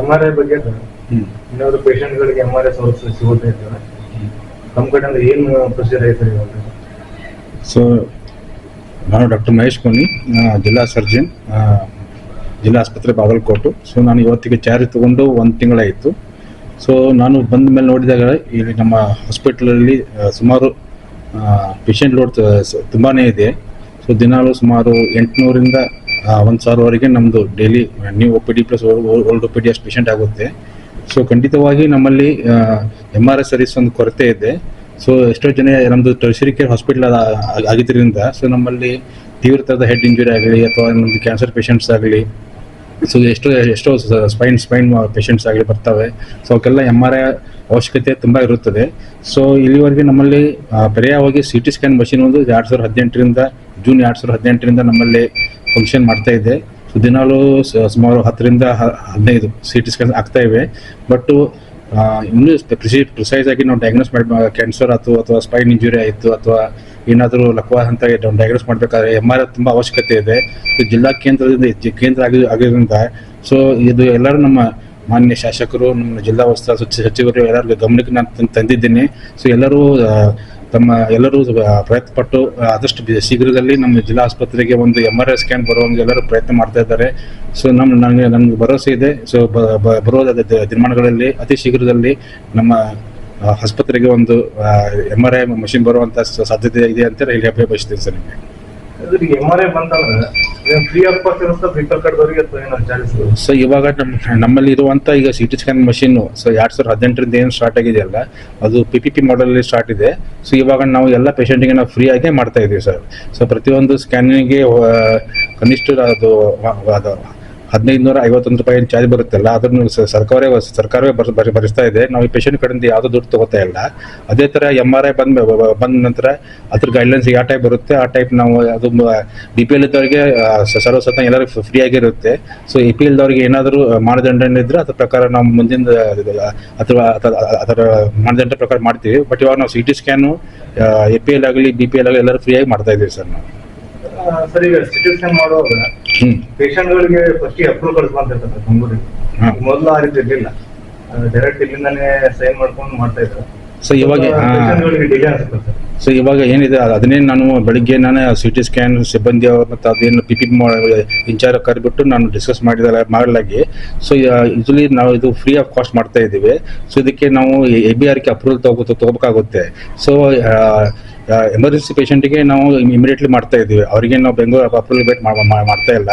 M R I ಬಗ್ಗೆ ಏನಾದ್ರು ಪೇಷಂಟ್ಗಳಿಗೆ M R I ಸೌಲಭ್ಯ ಸಿಗುತ್ತೆ ನಮ್ಮ ಕಡೆಯಿಂದ ಏನು ಪ್ರೊಸೀಜರ್ ಐತೆ ಇವಾಗ? ಸೊ ನಾನು ಡಾಕ್ಟರ್ ಮಹೇಶ್ ಕೋನಿ ಜಿಲ್ಲಾ ಸರ್ಜನ್ ಜಿಲ್ಲಾ ಆಸ್ಪತ್ರೆ ಬಾಗಲಕೋಟು. ಸೊ ನಾನು ಇವತ್ತಿಗೆ ಚಾರ್ಜ್ ತಗೊಂಡು ಒಂದು ತಿಂಗಳಾಯಿತು. ಸೊ ನಾನು ಬಂದ ಮೇಲೆ ನೋಡಿದಾಗ ಇಲ್ಲಿ ನಮ್ಮ ಹಾಸ್ಪಿಟ್ಲಲ್ಲಿ ಸುಮಾರು ಪೇಷಂಟ್ ಲೋಡ್ ತುಂಬಾ ಇದೆ. ಸೊ ದಿನಾಲು ಸುಮಾರು ಎಂಟುನೂರಿಂದ ಒಂದು ಸಾವಿರವರೆಗೆ ನಮ್ಮದು daily new O P D plus old O P D ಅಷ್ಟು ಪೇಷಂಟ್ ಆಗುತ್ತೆ. ಸೊ ಖಂಡಿತವಾಗಿ ನಮ್ಮಲ್ಲಿ ಎಂ ಆರ್ ಎಸ್ ಸರ್ವಿಸ್ ಒಂದು ಕೊರತೆ ಇದೆ. ಸೊ ಎಷ್ಟೋ ಜನ ನಮ್ಮದು ಟರ್ಷರಿ ಕೇರ್ ಹಾಸ್ಪಿಟಲ್ ಆಗಿದ್ದರಿಂದ ಸೊ ನಮ್ಮಲ್ಲಿ ತೀವ್ರ ಥರದ ಹೆಡ್ ಇಂಜುರಿ ಆಗಲಿ ಅಥವಾ ನಮ್ಮದು ಕ್ಯಾನ್ಸರ್ ಪೇಷಂಟ್ಸ್ ಆಗಲಿ ಸೊ ಎಷ್ಟೋ ಎಷ್ಟೋ ಸ್ಪೈನ್ ಸ್ಪೈನ್ ಪೇಷಂಟ್ಸ್ ಆಗಲಿ ಬರ್ತವೆ. ಸೊ ಅವಕ್ಕೆಲ್ಲ ಎಂ ಆರ್ ಐ ಅವಶ್ಯಕತೆ ತುಂಬ ಇರುತ್ತದೆ. ಸೊ ಇಲ್ಲಿವರೆಗೆ ನಮ್ಮಲ್ಲಿ ಪರ್ಯಾಯವಾಗಿ ಸಿ ಟಿ ಸ್ಕ್ಯಾನ್ ಮಷಿನ್ ಒಂದು ಎರಡು ಸಾವಿರದ ಹದಿನೆಂಟರಿಂದ, ಜೂನ್ ಎರಡು ಸಾವಿರದ ಹದಿನೆಂಟರಿಂದ ನಮ್ಮಲ್ಲಿ ಫಂಕ್ಷನ್ ಮಾಡ್ತಾ ಇದೆ. ಸೊ ದಿನಾಲು ಸುಮಾರು ಹತ್ತರಿಂದ ಹದಿನೈದು ಸಿ ಟಿ ಸ್ಕ್ಯಾನ್ ಆಗ್ತಾ ಇವೆ. ಬಟ್ ಇನ್ನೂ ಪ್ರಿಸೈಸ್ ಆಗಿ ನಾವು ಡಯಾಗ್ನೋಸ್ ಮಾಡಿ ಕ್ಯಾನ್ಸರ್ ಆಯಿತು ಅಥವಾ ಸ್ಪೈನ್ ಇಂಜುರಿ ಆಯಿತು ಅಥವಾ ಏನಾದರೂ ಲಕ್ವಾ ಅಂತ ಡಯಾಗ್ನೋಸ್ ಮಾಡಬೇಕಾದ್ರೆ ಎಂ ಆರ್ ತುಂಬ ಅವಶ್ಯಕತೆ ಇದೆ. ಜಿಲ್ಲಾ ಕೇಂದ್ರದಿಂದ ಕೇಂದ್ರ ಆಗಿ, ಆಗಿರೋದ್ರಿಂದ ಸೊ ಇದು ಎಲ್ಲರೂ ನಮ್ಮ ಮಾನ್ಯ ಶಾಸಕರು, ನಮ್ಮ ಜಿಲ್ಲಾ ಸಚಿ- ಸಚಿವರು ಎಲ್ಲರಿಗೂ ಗಮನಕ್ಕೆ ನಾನು ತಂದ್- ತಂದಿದ್ದೀನಿ. ಸೊ ಎಲ್ಲರೂ ತಮ್ಮ ಎಲ್ಲರೂ ಪ್ರಯತ್ನಪಟ್ಟು ಪ್ರಯತ್ನ ಪಟ್ಟು ಆದಷ್ಟು ಶೀಘ್ರದಲ್ಲಿ ನಮ್ಮ ಜಿಲ್ಲಾ ಆಸ್ಪತ್ರೆಗೆ ಒಂದು ಎಂ ಆರ್ ಐ ಸ್ಕ್ಯಾನ್ ಬರುವಂಗೆ ಎಲ್ಲರೂ ಪ್ರಯತ್ನ ಮಾಡ್ತಾ ಇದ್ದಾರೆ. ಸೊ ನಮ್ಮ, ನನಗೆ ನಮ್ಗೆ ಭರವಸೆ ಇದೆ. ಸೊ ಬರುವ ದ- ದ- ದಿನಮಾನಗಳಲ್ಲಿ ಅತಿ ಶೀಘ್ರದಲ್ಲಿ ನಮ್ಮ ಆಸ್ಪತ್ರೆಗೆ ಒಂದು ಎಂ ಆರ್ ಐ ಮಷಿನ್ ಬರುವಂತ ಸಾಧ್ಯತೆ ಇದೆ ಅಂತ ಹೇಳಿ ಬಯಸ್ತೀನಿ ಸರ್ ನಿಮಗೆ. ಸೊ ಇವಾಗ ನಮ್ಮ ನಮ್ಮಲ್ಲಿ ಇರುವಂತ ಈಗ C T scan machine so ಎರಡ್ ಸಾವಿರದ ಹದಿನೆಂಟರಿಂದ ಏನು ಸ್ಟಾರ್ಟ್ ಆಗಿದೆಯಲ್ಲ ಅದು P P P model start ಇದೆ. ಸೊ ಇವಾಗ ನಾವು ಎಲ್ಲ ಪೇಷಂಟ್ಗೆ ನಾವು ಫ್ರೀ ಆಗಿ ಮಾಡ್ತಾ ಇದೀವಿ ಸರ್. ಸೊ ಪ್ರತಿಯೊಂದು ಸ್ಕ್ಯಾನಿಂಗ್ಗೆ ಕನಿಷ್ಠ ಅದು ಹದಿನೈದು ನೂರ ಐವತ್ತೊಂದು ರೂಪಾಯಿ ಚಾರ್ಜ್ ಬರುತ್ತಲ್ಲ, ಅದನ್ನು ಸರ್ಕಾರವೇ ಸರ್ಕಾರವೇ ಬರ್ ಭರಿಸ್ತಾ ಇದೆ. ನಾವು ಈ ಪೇಷಂಟ್ ಕಡೆಯಿಂದ ಯಾವುದೋ ದುಡ್ಡು ತಗೋತಾ ಇಲ್ಲ. ಅದೇ ತರ ಎಂ ಆರ್ ಐ ಬಂದ ಬಂದ ನಂತರ ಅದ್ರ ಗೈಡ್ಲೈನ್ಸ್ ಯಾವ ಟೈಪ್ ಬರುತ್ತೆ. ಆ ಟೈಪ್ ನಾವು ಅದು ಬಿ ಪಿ ಎಲ್ ಇದ್ದವರಿಗೆ ಸರ್ವಸತ್ತ ಎಲ್ಲರಿಗೂ ಫ್ರೀ ಆಗಿರುತ್ತೆ ಸೊ ಇ ಪಿ ಎಲ್ದವ್ರಿಗೆ ಏನಾದರೂ ಮಾನದಂಡ ಇದ್ರೆ ಅದ್ರ ಪ್ರಕಾರ ನಾವು ಮುಂದಿನ ಅಥವಾ ಅದರ ಮಾನದಂಡ ಪ್ರಕಾರ ಮಾಡ್ತೀವಿ. ಬಟ್ ಇವಾಗ ನಾವು C T scan A P L ಆಗಲಿ ಬಿ ಪಿ ಎಲ್ ಆಗಲಿ ಎಲ್ಲರೂ ಫ್ರೀಯಾಗಿ ಮಾಡ್ತಾ ಇದ್ದೀವಿ ಸರ್ ನಾವು. ಸರ್ ಈಗ ಸಿಟಿ ಸ್ಕ್ಯಾನ್ ಮಾಡುವಾಗ ಪೇಷಂಟ್ ಪೇಷಂಟ್ಗಳಿಗೆ ಫಸ್ಟ್ ಅಪ್ರೂವ್ ಕಳಿಸ್ಬಂತಿರ್ತದೆ ಬೆಂಗಳೂರಿಗೆ ಮೊದಲು ಆ ರೀತಿ ಇರ್ಲಿಲ್ಲ. ಡೈರೆಕ್ಟ್ ಇಲ್ಲಿಂದಾನೇ ಸೈನ್ ಮಾಡ್ಕೊಂಡು ಮಾಡ್ತಾ ಇದ್ರು. ಸೊ ಇವಾಗ ಸೊ ಇವಾಗ ಏನಿದೆ ಅದ್- ಅದನ್ನೇ ನಾನು ಬೆಳಿಗ್ಗೆ ನಾನು ಸಿ ಟಿ ಸ್ಕ್ಯಾನ್ ಸಿಬ್ಬಂದಿ ಅವ್ರು ಮತ್ತು ಅದೇನು ಪಿ ಪಿ ಇನ್ಚಾರ್ಜ್ ಕರೆಬಿಟ್ಟು ನಾನು ಡಿಸ್ಕಸ್ ಮಾಡಿದ ಮಾಡಲಾಗಿ. ಸೊ ಯೂಶಲಿ ನಾವು ಇದು ಫ್ರೀ ಆಫ್ ಕಾಸ್ಟ್ ಮಾಡ್ತಾ ಇದ್ದೀವಿ ಸೊ ಇದಕ್ಕೆ ನಾವು A B R K approval ತಗೋ ತಗೋಬೇಕಾಗುತ್ತೆ. ಸೊ ಎಮರ್ಜೆನ್ಸಿ ಪೇಷಂಟಿಗೆ ನಾವು ಇಮಿಡಿಯೇಟ್ಲಿ ಮಾಡ್ತಾ ಇದ್ದೀವಿ. ಅವರಿಗೆ ನಾವು ಬೆಂಗಳೂರು ಅಪ್ರೂವಲ್ ವೇಟ್ ಮಾಡ್ತಾ ಇಲ್ಲ.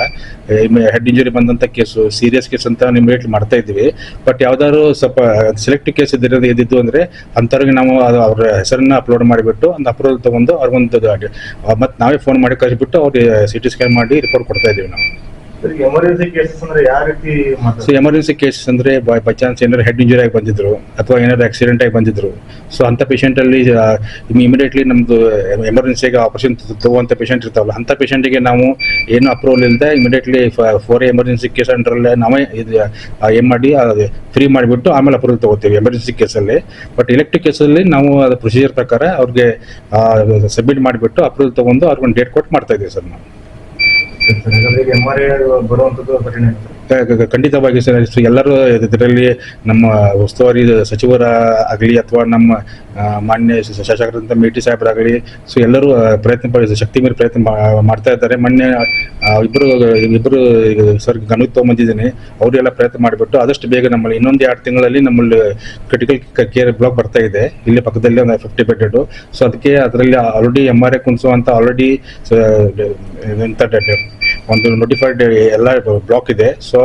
ಹೆಡ್ ಇಂಜುರಿ ಬಂದಂಥ ಕೇಸು ಸೀರಿಯಸ್ ಕೇಸ್ ಅಂತ ಇಮಿಡಿಯೇಟ್ಲಿ ಮಾಡ್ತಾ ಇದ್ದೀವಿ. ಬಟ್ ಯಾವ್ದಾದ್ರು ಸ್ವಲ್ಪ ಸೆಲೆಕ್ಟಿವ್ ಕೇಸ್ ಇದ್ದಿರೋದು ಇದ್ದಿದ್ದು ಅಂದರೆ, ಅಂಥವ್ರಿಗೆ ನಾವು ಅವ್ರ ಹೆಸರನ್ನ ಅಪ್ಲೋಡ್ ಮಾಡಿಬಿಟ್ಟು, ಒಂದು ಅಪ್ರೂವಲ್ ತಗೊಂಡು ಅವ್ರಿಗೊಂದು ಮತ್ತೆ ನಾವೇ ಫೋನ್ ಮಾಡಿ ಕಳಿಸ್ಬಿಟ್ಟು ಅವ್ರಿಗೆ ಸಿ ಟಿ ಸ್ಕ್ಯಾನ್ ಮಾಡಿ ರಿಪೋರ್ಟ್ ಕೊಡ್ತಾ ಇದ್ದೀವಿ ನಾವು. ಎಮರ್ಜೆನ್ಸಿ ಕೇಸಸ್ ಅಂದ್ರೆ ಸೊ ಎಮರ್ಜೆನ್ಸಿ ಕೇಸಸ್ ಅಂದ್ರೆ ಬೈ ಚಾನ್ಸ್ ಏನಾದ್ರು ಹೆಡ್ ಇಂಜುರಿ ಆಗಿ ಬಂದಿದ್ರು ಅಥವಾ ಏನಾದ್ರು ಆಕ್ಸಿಡೆಂಟ್ ಆಗಿ ಬಂದಿದ್ರು. ಸೊ ಅಂತ ಪೇಷಂಟ್ ಅಲ್ಲಿ ಇಮಿಡಿಯೇಟ್ಲಿ ನಮ್ದು ಎಮರ್ಜೆನ್ಸಿಗೆ ಆಪರೇಷನ್ ತಗೋಂತ ಪೇಷಂಟ್ ಇರ್ತಾವಲ್ಲ ಅಂತ ಪೇಷಂಟಿಗೆ ನಾವು ಏನು ಅಪ್ರೂವಲ್ ಇಲ್ಲದೆ ಇಮಿಡಿಯೇಟ್ಲಿ ಫೋರ್ ಎಮರ್ಜೆನ್ಸಿ ಕೇಸ್ ಅಂಡ್ರಲ್ಲೇ ನಾವೇ ಇದು ಏನು ಮಾಡಿ ಫ್ರೀ ಮಾಡಿಬಿಟ್ಟು ಆಮೇಲೆ ಅಪ್ರೂವಲ್ ತಗೋತೀವಿ ಎಮರ್ಜೆನ್ಸಿ ಕೇಸಲ್ಲಿ ಬಟ್ ಇಲೆಕ್ಟ್ರಿಕ್ ಕೇಸಲ್ಲಿ ನಾವು ಅದು ಪ್ರೊಸೀಜರ್ ಪ್ರಕಾರ ಅವ್ರಿಗೆ ಸಬ್ಮಿಟ್ ಮಾಡಿಬಿಟ್ಟು ಅಪ್ರೂವಲ್ ತಗೊಂಡು ಅವ್ರಿಗೊಂದು ಡೇಟ್ ಕೊಟ್ಟು ಮಾಡ್ತಾ ಇದ್ದೀವಿ ಸರ್ ನಾವು. ಹಾಗಾದ್ರೆ ಎಂ ಆರ್ ಐ ಬರುವಂತದ್ದು ಕ- ಖಂಡಿತವಾಗಿ ಸರ್ ಎಲ್ಲರೂ ಇದರಲ್ಲಿ ನಮ್ಮ ಉಸ್ತುವಾರಿ ಸಚಿವರ ಆಗಲಿ ಅಥವಾ ನಮ್ಮ ಮಾನ್ಯ ಶಾಸಕರಂತ ಮೇಟಿ ಸಾಹೇಬರಾಗಲಿ, ಸೊ ಎಲ್ಲರೂ ಪ್ರಯತ್ನ ಶಕ್ತಿ ಮೇಲೆ ಪ್ರಯತ್ನ ಮಾಡ್ತಾ ಇದ್ದಾರೆ. ಮೊನ್ನೆ ಇಬ್ಬರು ಇಬ್ಬರು ಸರ್ ಗಮನಕ್ಕೆ ಬಂದಿದ್ದೀನಿ ಅವರೆಲ್ಲ ಪ್ರಯತ್ನ ಮಾಡಿಬಿಟ್ಟು ಆದಷ್ಟು ಬೇಗ ನಮ್ಮಲ್ಲಿ ಇನ್ನೊಂದು ಎರಡು ತಿಂಗಳಲ್ಲಿ ನಮ್ಮಲ್ಲಿ ಕ್ರಿಟಿಕಲ್ ಕೇರ್ ಬ್ಲಾಕ್ ಬರ್ತಾ ಇದೆ. ಇಲ್ಲಿ ಪಕ್ಕದಲ್ಲಿ ಒಂದು ಫಿಫ್ಟಿ ಬೆಡ್ಡು ಸೊ ಅದಕ್ಕೆ ಅದರಲ್ಲಿ ಆಲ್ರೆಡಿ ಎಂ ಆರ್ ಐ ಕುಣಿಸುವಂತ ಆಲ್ರೆಡಿ ಒಂದು ನೋಟಿಫೈಡ್ ಎಲ್ಲ ಬ್ಲಾಕ್ ಇದೆ. ಸೊ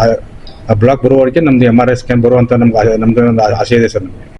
ಆ ಬ್ಲಾಕ್ ಬರುವವರೆಗೆ ನಮ್ದು ಎಂ ಆರ್ ಐ ಸ್ಕ್ಯಾನ್ ಬರುವಂತ ನಮ್ಗೆ ನಮ್ಗೆ ಒಂದು ಆಸೆ ಇದೆ ಸರ್ ನಮಗೆ.